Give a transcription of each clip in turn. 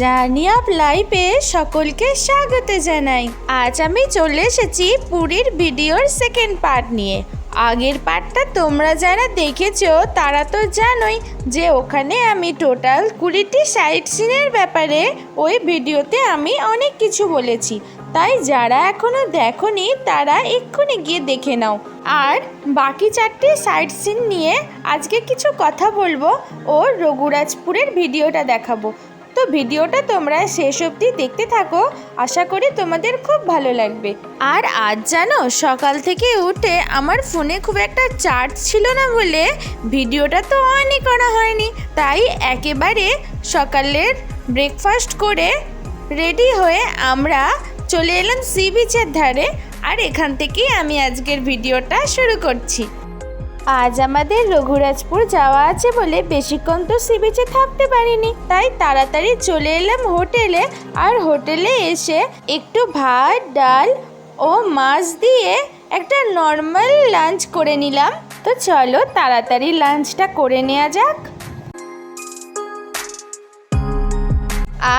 Journey of লাইফে সকলকে স্বাগত জানাই। আজ আমি চলে এসেছি পুরীর ভিডিওর সেকেন্ড পার্ট নিয়ে। আগের পার্টটা তোমরা যারা দেখেছ, তারা তো জানোই যে ওখানে আমি টোটাল কুড়িটি সাইট সিনের ব্যাপারে ওই ভিডিওতে আমি অনেক কিছু বলেছি। তাই যারা এখনও দেখোনি, তারা এক্ষুনি গিয়ে দেখে নাও। আর বাকি চারটি সাইট সিন নিয়ে আজকে কিছু কথা বলব ও রঘুরাজপুরের ভিডিওটা দেখাবো। তো ভিডিওটা তোমরা শেষ অবধি দেখতে থাকো। আশা করি তোমাদের খুব ভালো লাগবে। আর আজ জানো, সকাল থেকে উঠে আমার ফোনে খুব একটা চার্জ ছিল না বলে ভিডিওটা তো অনই করা হয়নি। তাই একেবারে সকালের ব্রেকফাস্ট করে রেডি হয়ে আমরা চলে এলাম সি বিচের ধারে। আর এখান থেকেই আমি আজকের ভিডিওটা শুরু করছি। আজ আমাদের রঘুরাজপুর যাওয়া আছে বলে বেশিক্ষণ তো সি বিচে থাকতে পারিনি। তাই তাড়াতাড়ি চলে এলাম হোটেলে আর হোটেলে এসে একটু ভাত, ডাল ও মাছ দিয়ে একটা নর্মাল লাঞ্চ করে নিলাম। তো চলো তাড়াতাড়ি লাঞ্চটা করে নেওয়া যাক।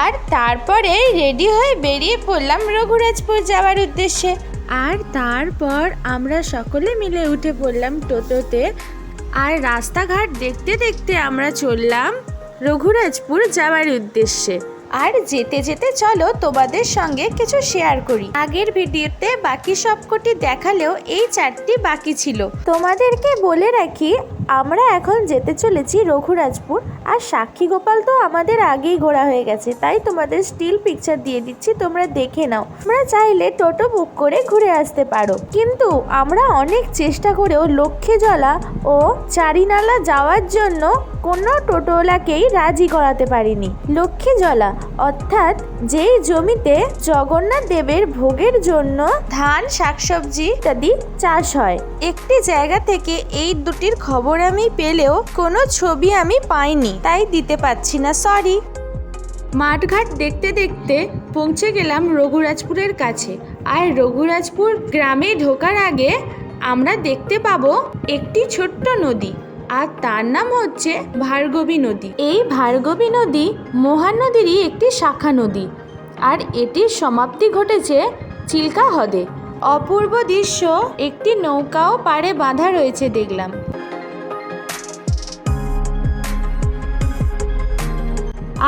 আর তারপরে রেডি হয়ে বেরিয়ে পড়লাম রঘুরাজপুর যাওয়ার উদ্দেশ্যে। আর তারপর আমরা সকলে মিলে উঠে পড়লাম টোটোতে। আর রাস্তাঘাট দেখতে দেখতে আমরা চললাম রঘুরাজপুর যাওয়ার উদ্দেশ্যে। আর যেতে যেতে চলো তোমাদের সঙ্গে কিছু শেয়ার করি। আগের ভিডিওতে বাকি সবকটি দেখালেও এই চারটি বাকি ছিল। তোমাদেরকে বলে রাখি আমরা এখন যেতে চলেছি রঘুরাজপুর, আর সাক্ষী গোপাল তো আমাদের আগেই ঘোরা হয়ে গেছে, তাই তোমাদের স্টিল পিকচার দিয়ে দিচ্ছি, তোমরা দেখে নাও। তোমরা চাইলে টোটো বুক করে ঘুরে আসতে পারো। কিন্তু আমরা অনেক চেষ্টা করেও লক্ষ্মী জলা ও চারিনালা যাওয়ার জন্য কোনো টোটোওয়ালাকেই রাজি করাতে পারিনি। লক্ষ্মী জলা অর্থাৎ যেই জমিতে জগন্নাথ দেবের ভোগের জন্য ধান, শাকসবজি ইত্যাদি চাষ হয়, একটি জায়গা থেকে এই দুটির খবর আমি পেলেও কোনো ছবি আমি পাইনি তাই দিতে পারছি না সরি মাঠঘাট দেখতে দেখতে পৌঁছে গেলাম রঘুরাজপুরের কাছে। আর রঘুরাজপুর গ্রামে ঢোকার আগে আমরা দেখতে পাবো একটি ছোট্ট নদী আর তার নাম হচ্ছে ভার্গবী নদী। এই ভার্গবী নদী মহানদীরই একটি শাখা নদী আর এটির সমাপ্তি ঘটেছে চিল্কা হ্রদে অপূর্ব দৃশ্য একটি নৌকাও পাড়ে বাঁধা রয়েছে দেখলাম।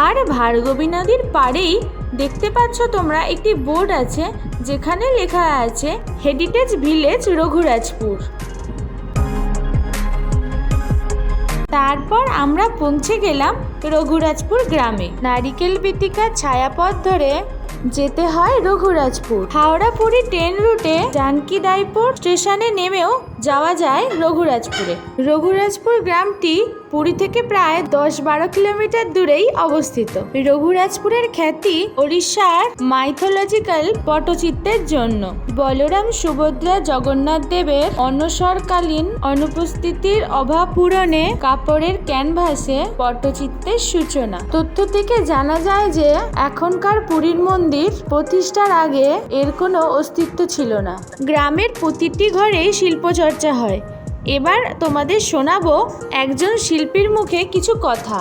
আর ভার্গবী নদীর পাড়েই দেখতে পাচ্ছ তোমরা একটি বোর্ড আছে, যেখানে লেখা আছে হেরিটেজ ভিলেজ রঘুরাজপুর। তারপর আমরা পৌঁছে গেলাম রঘুরাজপুর গ্রামে। নারিকেল বেতিকার ছায়াপথ ধরে যেতে হয় রঘুরাজপুর। হাওড়া পুরী ট্রেন রুটে জানকিদাইপুর স্টেশনে নেমেও যাওয়া যায় রঘুরাজপুরে। রঘুরাজপুর গ্রামটি পুরী থেকে প্রায় দশ বারো কিলোমিটার দূরেই অবস্থিত। রঘুরাজপুরের খ্যাতি ওড়িশার মাইথোলজিক্যাল পটচিত্রের জন্য। বলরাম সুভদ্রা জগন্নাথ দেবের অনসরকালীন অনুপস্থিতির অভাব পূরণে কাপড়ের ক্যানভাসে পটচিত্রের সূচনা। তথ্য থেকে জানা যায় যে, এখনকার পুরীর মন্দির প্রতিষ্ঠার আগে এর কোনো অস্তিত্ব ছিল না। গ্রামের প্রতিটি ঘরেই শিল্পচর্চা হয়। এবার তোমাদের শোনাবো একজন শিল্পীর মুখে কিছু কথা।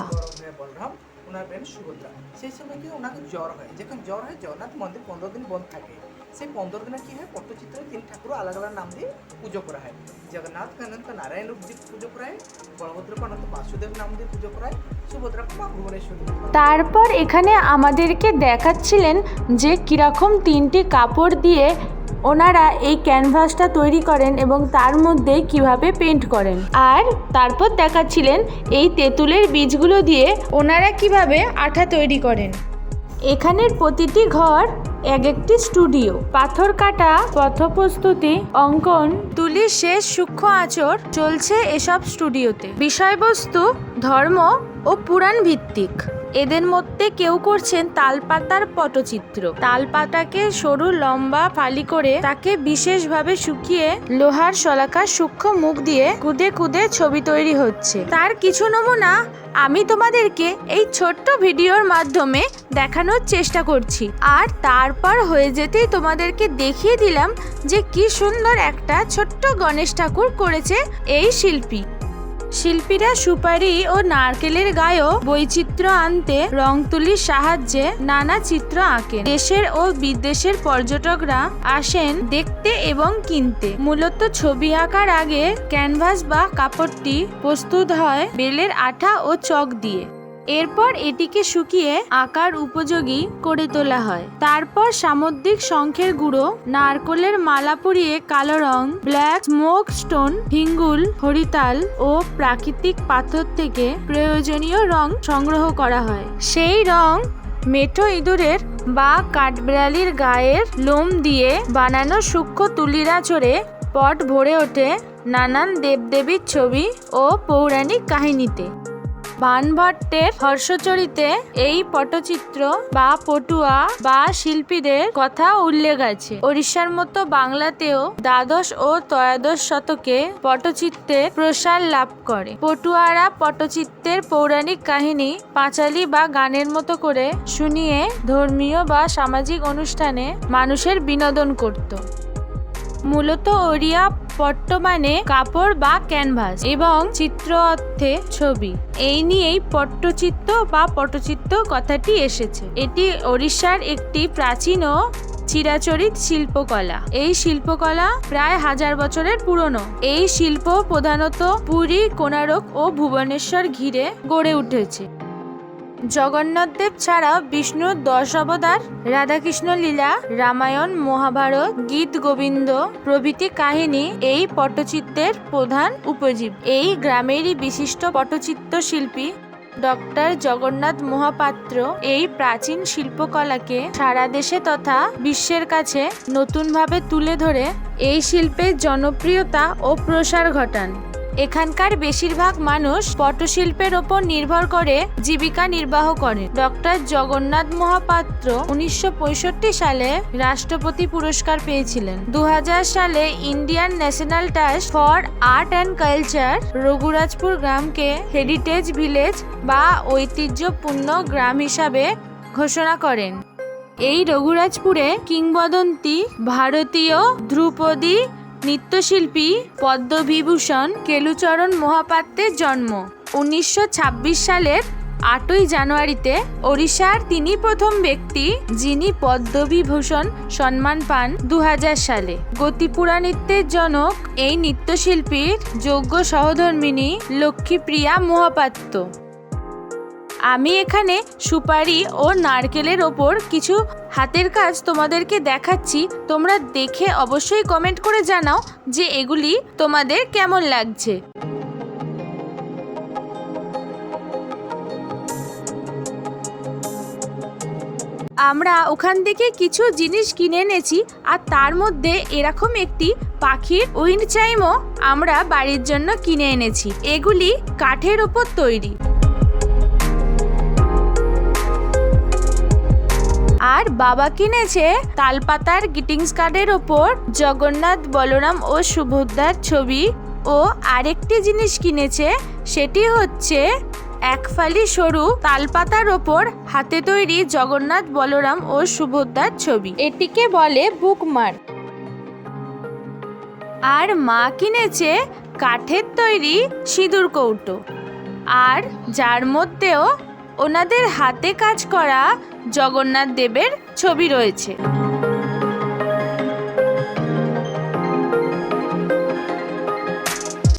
বলরাম ওনার সুভদ্রা। সেই সময় কি ওনাকে জ্বর হয়? যখন জ্বর হয় জগন্নাথ মন্দির পনেরো দিন বন্ধ থাকে। সেই পনেরো দিনে কি হয়? পট্টচিত্রে তিন ঠাকুর আলাদা আলাদা নাম দিয়ে পুজো করা হয়। জগন্নাথ অনন্ত নারায়ণ রূপ দিয়ে পুজো করা হয়। বলভদ্রকে অনন্ত বাসুদেব নাম দিয়ে পুজো করা হয়। সুভদ্রাকে মা ভুবনেশ্বরী তারপর এখানে আমাদেরকে দেখাচ্ছিলেন যে কীরকম তিনটি কাপড় দিয়ে ওনারা এই ক্যানভাসটা তৈরি করেন এবং তার মধ্যে কীভাবে পেন্ট করেন। আর তারপর দেখাচ্ছিলেন এই তেঁতুলের বীজগুলো দিয়ে ওনারা কীভাবে আঠা তৈরি করেন। এখানের প্রতিটি ঘর এক একটি স্টুডিও। পাথর কাটা, পথপ্রস্তুতি, অঙ্কন, তুলির শেষ সূক্ষ্ম আচর চলছে এসব স্টুডিওতে। বিষয়বস্তু, ধর্ম ও পুরাণ ভিত্তিক এদের মধ্যে কেউ করছেন তালপাতার পটচিত্র। তালপাতাকে সরু, লম্বা, ফালি করে তাকে বিশেষভাবে শুকিয়ে লোহার শলাকার সূক্ষ্ম মুখ দিয়ে কুদে কুদে ছবি তৈরি হচ্ছে। তার কিছু নমুনা আমি তোমাদেরকে এই ছোট্ট ভিডিওর মাধ্যমে দেখানোর চেষ্টা করছি। আর তারপর হয়ে যেতেই তোমাদেরকে দেখিয়ে দিলাম যে কি সুন্দর একটা ছোট্ট গণেশ ঠাকুর করেছে এই শিল্পী। শিল্পীরা সুপারি ও নারকেলের গায়েও বৈচিত্র্য আনতে রং তুলির সাহায্যে নানা চিত্র আঁকেন। দেশের ও বিদেশের পর্যটকরা আসেন দেখতে এবং কিনতে। মূলত ছবি আঁকার আগে ক্যানভাস বা কাপড়টি প্রস্তুত হয় বেলের আঠা ও চক দিয়ে। এরপর এটিকে শুকিয়ে আকার উপযোগী করে তোলা হয়। তারপর সামুদ্রিক শঙ্খের গুঁড়ো, নারকলের মালা পরিয়ে কালো রং, ব্ল্যাক স্মোক স্টোন, হিঙ্গুল, হরিতাল ও প্রাকৃতিক পাথর থেকে প্রয়োজনীয় রং সংগ্রহ করা হয়। সেই রং মেঠো ইঁদুরের বা কাঠবিড়ালির গায়ের লোম দিয়ে বানানো সূক্ষ্ম তুলিরা চড়ে পট ভরে ওঠে নানান দেবদেবীর ছবি ও পৌরাণিক কাহিনীতে। বানভট্টের হর্ষচরিতে এই পটচিত্র বা পটুয়া বা শিল্পীদের কথা উল্লেখ আছে। ওড়িশার মতো বাংলাতেও দ্বাদশ ও ত্রয়োদশ শতকে পটচিত্রের প্রসার লাভ করে। পটুয়ারা পটচিত্রের পৌরাণিক কাহিনী, পাঁচালি বা গানের মতো করে শুনিয়ে ধর্মীয় বা সামাজিক অনুষ্ঠানে মানুষের বিনোদন করত। মূলত ওড়িয়া পট্ট মানে কাপড় বা ক্যানভাস এবং চিত্র অর্থে ছবি। এই নিয়েই পট্টচিত্র বা পটচিত্র কথাটি এসেছে। এটি ওড়িশার একটি প্রাচীন ও চিরাচরিত শিল্পকলা। এই শিল্পকলা প্রায় হাজার বছরের পুরনো। এই শিল্প প্রধানত পুরী, কোণারক ও ভুবনেশ্বর ঘিরে গড়ে উঠেছে। জগন্নাথদেব ছাড়া বিষ্ণুর দশ অবতার রাধাকৃষ্ণ লীলা, রামায়ণ, মহাভারত, গীত গোবিন্দ প্রভৃতি কাহিনী এই পটচিত্রের প্রধান উপজীব। এই গ্রামেরই বিশিষ্ট পটচিত্র শিল্পী ডক্টর জগন্নাথ মহাপাত্র এই প্রাচীন শিল্পকলাকে সারা দেশে তথা বিশ্বের কাছে নতুনভাবে তুলে ধরে এই শিল্পের জনপ্রিয়তা ও প্রসার ঘটান। এখানকার বেশিরভাগ মানুষ পটশিল্পের ওপর নির্ভর করে জীবিকা নির্বাহ করে। ডক্টর জগন্নাথ মহাপাত্র উনিশশো পঁয়ষট্টি সালে রাষ্ট্রপতি পুরস্কার পেয়েছিলেন। দু হাজার সালে Indian National Trust for Art and Culture Raghurajpur গ্রামকে হেরিটেজ ভিলেজ বা ঐতিহ্যপূর্ণ গ্রাম হিসাবে ঘোষণা করেন। এই রঘুরাজপুরে কিংবদন্তি ভারতীয় ধ্রুপদী নৃত্যশিল্পী পদ্মবিভূষণ কেলুচরণ মহাপাত্রের জন্ম। উনিশশো ছাব্বিশ সালের আটই জানুয়ারিতে ওড়িশার তিনি প্রথম ব্যক্তি যিনি পদ্মবিভূষণ সম্মান পান দু হাজার সালে। গতিপুরা নৃত্যের জনক এই নৃত্যশিল্পীর যোগ্য সহধর্মিনী লক্ষ্মীপ্রিয়া মহাপাত্র। আমি এখানে সুপারি ও নারকেলের ওপর কিছু হাতের কাজ তোমাদেরকে দেখাচ্ছি। তোমরা দেখে অবশ্যই কমেন্ট করে জানাও যে এগুলি তোমাদের কেমন লাগছে। আমরা ওখান থেকে কিছু জিনিস কিনে এনেছি আর তার মধ্যে এরকম একটি পাখির উইন্ড চাইমও আমরা বাড়ির জন্য কিনে এনেছি। এগুলি কাঠের ওপর তৈরি। আর বাবা কিনেছে তালপাতার গ্রিটিংস কার্ডের ওপর জগন্নাথ বলরাম ও সুভদ্রার ছবি। ও আরেকটি জিনিস কিনেছে, সেটি হচ্ছে এক ফালি সরু তালপাতার ওপর হাতে তৈরি জগন্নাথ বলরাম ও সুভদ্রার ছবি। এটিকে বলে বুকমার্ক। আর মা কিনেছে কাঠের তৈরি সিঁদুর কৌটো। আর যার মধ্যেও ওনাদের হাতে কাজ করা জগন্নাথ দেবের ছবি রয়েছে।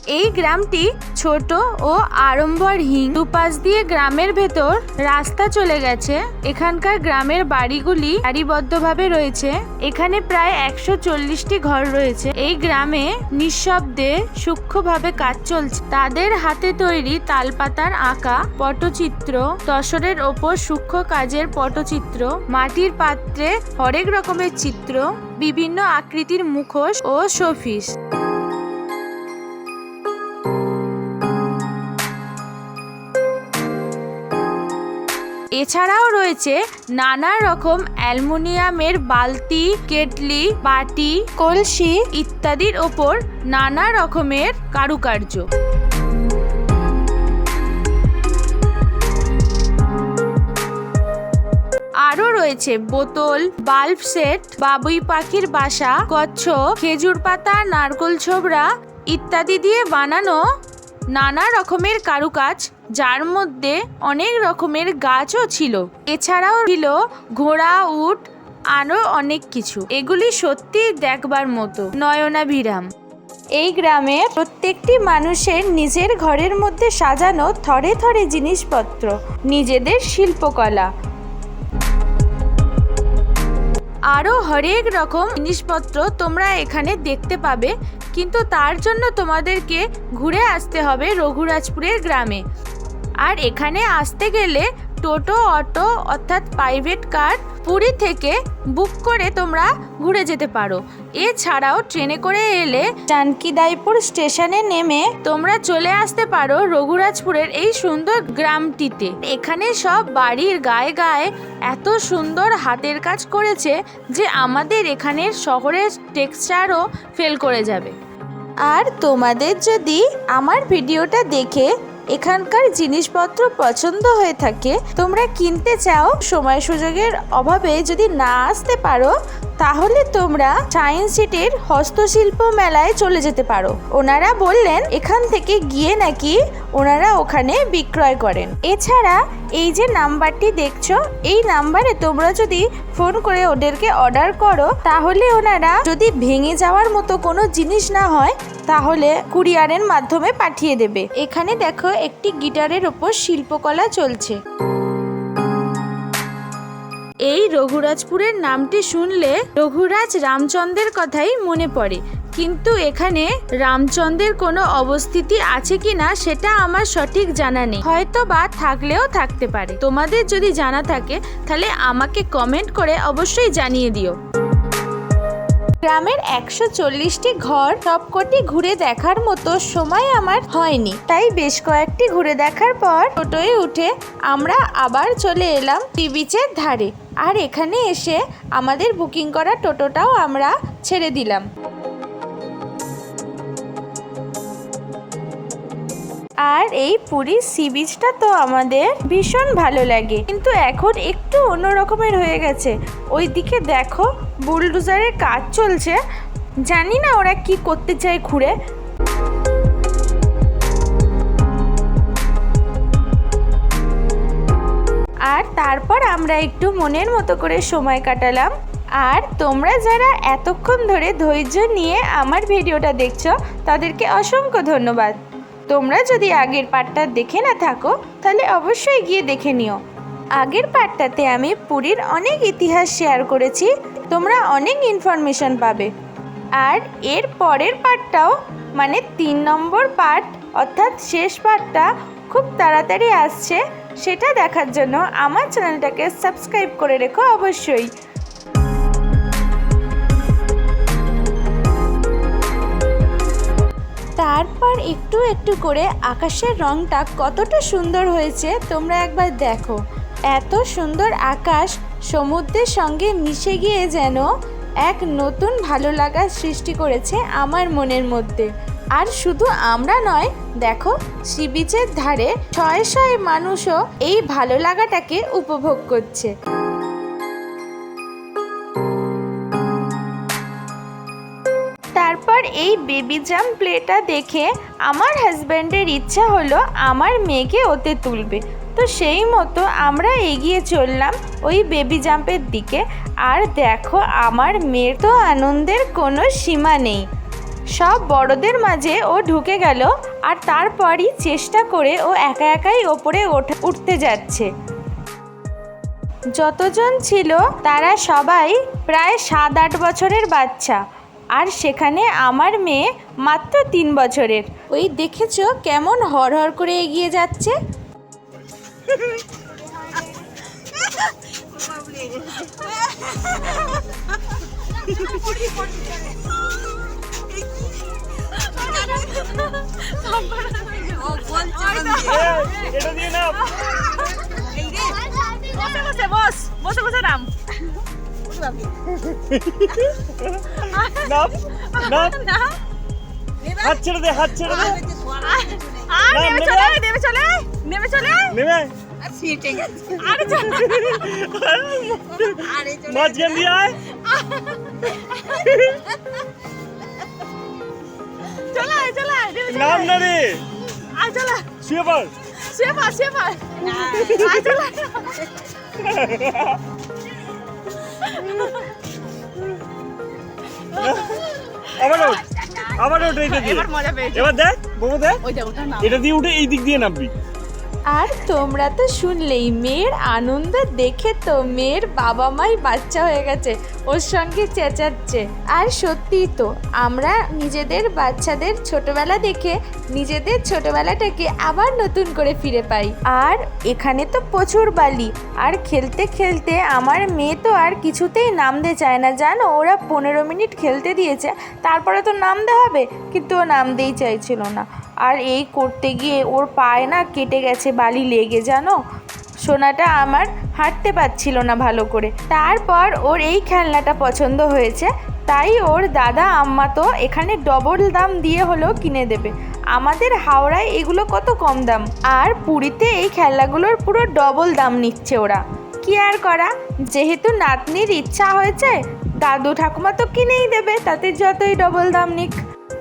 এই গ্রামটি ছোট ও আড়ম্বরহীন দুপাশ দিয়ে গ্রামের ভেতর রাস্তা চলে গেছে। এখানকার গ্রামের বাড়িগুলি সারিবদ্ধভাবে রয়েছে। এখানে প্রায় একশো চল্লিশটি ঘর রয়েছে। এই গ্রামে নিঃশব্দে সূক্ষ্মভাবে কাজ চলছে। তাদের হাতে তৈরি তালপাতার আঁকা পটচিত্র, তসরের ওপর সূক্ষ্ম কাজের পটচিত্র, মাটির পাত্রে হরেক রকমের চিত্র, বিভিন্ন আকৃতির মুখোশ ও শোফিস এছাড়াও রয়েছে নানা রকম অ্যালুমিনিয়ামের বালতি, কেটলি, বাটি, কলসি ইত্যাদির ওপর নানা রকমের কারুকার্য। আরও রয়েছে বোতল, বাল্ব সেট, বাবুই পাখির বাসা কচ্ছ খেজুর পাতা, নারকোল ছোবড়া ইত্যাদি দিয়ে বানানো নানা রকমের কারুকাজ, যার মধ্যে অনেক রকমের গাছও ছিল। এছাড়াও ছিল ঘোড়া, উট, আরও অনেক কিছু। এগুলি সত্যি দেখবার মতো। নয়নাভিরাম, এই গ্রামে প্রত্যেকটি মানুষের নিজের ঘরের মধ্যে সাজানো থরে থরে জিনিসপত্র, নিজেদের শিল্পকলা আরও হরেক রকম জিনিসপত্র তোমরা এখানে দেখতে পাবে, কিন্তু তার জন্য তোমাদেরকে ঘুরে আসতে হবে রঘুরাজপুরের গ্রামে। আর এখানে আসতে গেলে টোটো, অটো অর্থাৎ প্রাইভেট কার পুরী থেকে বুক করে তোমরা ঘুরে যেতে পারো। এছাড়াও ট্রেনে করে এলে জানকিদাইপুর স্টেশনে নেমে তোমরা চলে আসতে পারো রঘুরাজপুরের এই সুন্দর গ্রামটিতে। এখানে সব বাড়ির গায়ে গায়ে এত সুন্দর হাতের কাজ করেছে যে আমাদের এখানের শহরের টেক্সচারও ফেল করে যাবে। আর তোমাদের যদি আমার ভিডিওটা দেখে এখানকার জিনিসপত্র পছন্দ হয়ে থাকে, তোমরা কিনতে চাও, সময় সুযোগের অভাবে যদি না আসতে পারো তাহলে তোমরা সায়েন্স সিটির হস্তশিল্প মেলায় চলে যেতে পারো। ওনারা বললেন, এখান থেকে গিয়ে নাকি ওনারা ওখানে বিক্রয় করেন। এছাড়া এই যে নাম্বারটি দেখছ, এই নাম্বারে তোমরা যদি ফোন করে ওদেরকে অর্ডার করো, তাহলে ওনারা যদি ভেঙে যাওয়ার মতো কোনো জিনিস না হয়, তাহলে কুরিয়ারের মাধ্যমে পাঠিয়ে দেবে। এখানে দেখো, একটি গিটারের ওপর শিল্পকলা চলছে। এই রঘুরাজপুরের নামটি শুনলে রঘুরাজ রামচন্দ্রের কথাই মনে পড়ে। কিন্তু এখানে রামচন্দ্রের কোনো অবস্থিতি আছে কি না সেটা আমার সঠিক জানা নেই। হয়তো বা থাকলেও থাকতে পারে। তোমাদের যদি জানা থাকে, তাহলে আমাকে কমেন্ট করে অবশ্যই জানিয়ে দিও। গ্রামের একশো চল্লিশটি ঘর সবকটি ঘুরে দেখার মতো সময় আমার হয়নি। তাই বেশ কয়েকটি ঘুরে দেখার পর টোটোয় উঠে আমরা আবার চলে এলাম বিচের ধারে। আর এখানে এসে আমাদের বুকিং করা টোটোটাও আমরা ছেড়ে দিলাম। আর এই পুরীর সি বিচটা তো আমাদের ভীষণ ভালো লাগে, কিন্তু এখন একটু অন্য রকমের হয়ে গেছে। ওইদিকে দেখো, বুলডোজারের কাজ চলছে। জানি না ওরা কি করতে চায় ঘুরে আর তারপর আমরা একটু মনের মতো করে সময় কাটালাম। আর তোমরা যারা এতক্ষণ ধরে ধৈর্য নিয়ে আমার ভিডিওটা দেখছ, তাদেরকে অসংখ্য ধন্যবাদ। তোমরা যদি আগের পার্টটা দেখে না থাকো, তাহলে অবশ্যই গিয়ে দেখে নিও। আগের পার্টটাতে আমি পুরীর অনেক ইতিহাস শেয়ার করেছি, তোমরা অনেক ইনফরমেশন পাবে। আর এর পরের পার্টটাও মানে তিন নম্বর পার্ট অর্থাৎ শেষ পার্টটা খুব তাড়াতাড়ি আসছে। সেটা দেখার জন্য আমার চ্যানেলটাকে সাবস্ক্রাইব করে রেখো অবশ্যই। তারপর একটু একটু করে আকাশের রংটা কতটা সুন্দর হয়েছে তোমরা একবার দেখো। এত সুন্দর আকাশ সমুদ্রের সঙ্গে মিশে গিয়ে যেন এক নতুন ভালো লাগার সৃষ্টি করেছে আমার মনের মধ্যে। আর শুধু আমরা নয়, দেখো, সি বিচের ধারে শয়ে শয়ে মানুষও এই ভালো লাগাটাকে উপভোগ করছে। তারপর এই বেবি জাম্প প্লেটা দেখে আমার হাজব্যান্ডের ইচ্ছা হলো আমার মেয়েকে ওতে তুলবে। তো সেই মতো আমরা এগিয়ে চললাম ওই বেবি জাম্পের দিকে। আর দেখো, আমার মেয়ের তো আনন্দের কোনো সীমা নেই। সব বড়দের মাঝে ও ঢুকে গেল আর তারপরই চেষ্টা করে ও একা একাই ওপরে ওঠা উঠতে যাচ্ছে। যতজন ছিল তারা সবাই প্রায় সাত আট বছরের বাচ্চা আর সেখানে আমার মেয়ে মাত্র তিন বছরের। ওই দেখেছ কেমন হরহর করে এগিয়ে যাচ্ছে? এটা দিয়ে নাও বসে বসে বস বসে বসে নাম নাম নাম না হাত ছেড়ে দে হাত ছেড়ে দে আর নেমে নেমে চলে নেমে চলে নেমে চলে নেমে মাঝখান দিয়ে আয় চলে চলে চলে নাম না রে চলো। শুয়ে পড়। শুয়ে পড় শুয়ে পড়। আয় চলো। আবার দিয়ে। এবার মজা পেয়েছি। এবার দেখ বাবু দেখ। এটা দিয়ে উঠে এই দিক দিয়ে নামবি। আর তোমরা তো শুনলেই, মেয়ের আনন্দ দেখে তো মেয়ের বাবা মাই বাচ্চা হয়ে গেছে, ওর সঙ্গে চেঁচাচ্ছে। আর সত্যিই তো, আমরা নিজেদের বাচ্চাদের ছোটবেলা দেখে, নিজেদের ছোটবেলাটাকে আবার নতুন করে ফিরে পাই। আর এখানে তো প্রচুর বালি, আর খেলতে খেলতে আমার মেয়ে তো আর কিছুতেই নামতে চায় না। জানো, ওরা পনেরো মিনিট খেলতে দিয়েছে, তারপরে তো নামতে হবে, কিন্তু ও নামতেই চাইছিল না। আর এই করতে গিয়ে ওর পায়ে না কেটে গেছে বালি লেগে, জানো? সোনাটা আমার হাঁটতে পারছিল না ভালো করে। তারপর ওর এই খেলনাটা পছন্দ হয়েছে, তাই ওর দাদা আম্মা তো এখানে ডবল দাম দিয়ে হলেও কিনে দেবে। আমাদের হাওড়ায় এগুলো কত কম দাম? আর পুরীতে এই খেলনাগুলোর পুরো ডবল দাম নিচ্ছে ওরা। কি আর করা? যেহেতু নাতনির ইচ্ছা হয়েছে, দাদু ঠাকুমা তো কিনেই দেবে, তাতে যতই ডবল দাম নিক।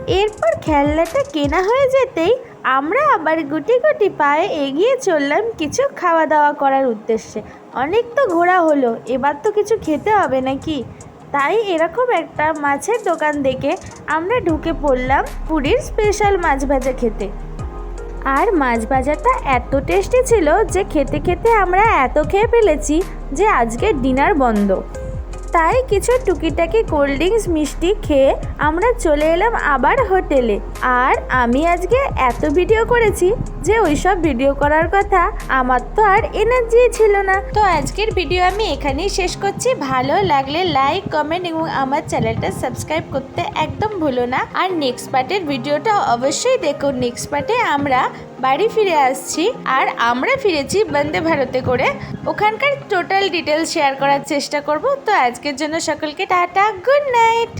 এরপর খেলনাটা কেনা হয়ে যেতেই আমরা আবার গুটি গুটি পায়ে এগিয়ে চললাম কিছু খাওয়া দাওয়া করার উদ্দেশ্যে। অনেক তো ঘোরা হলো, এবার তো কিছু খেতে হবে নাকি? তাই এরকম একটা মাছের দোকান দেখে আমরা ঢুকে পড়লাম পুরীর স্পেশাল মাছ ভাজা খেতে। আর মাছ ভাজাটা এত টেস্টি ছিল যে খেতে খেতে আমরা এত খেয়ে ফেলেছি যে আজকে ডিনার বন্ধ। তাই কিছু টুকিটাকি কোল্ড ড্রিঙ্কস মিষ্টি খেয়ে আমরা চলে এলাম আবার হোটেলে। আর আমি আজকে এত ভিডিও করেছি যে ওইসব ভিডিও করার কথা আমার তো আর এনার্জি ছিল না। তো আজকের ভিডিও আমি এখানেই শেষ করছি। ভালো লাগলে লাইক কমেন্ট এবং আমার চ্যানেলটা সাবস্ক্রাইব করতে একদম ভুলো না। আর নেক্সট পার্টের ভিডিওটা অবশ্যই দেখুন নেক্সট পার্টে আমরা বাড়ি ফিরে আসছি আর আমরা ফিরেছি বন্দে ভারতে করে। ওখানকার টোটাল ডিটেলস শেয়ার করার চেষ্টা করব। তো আজকের জন্য সকলকে টাটা গুড নাইট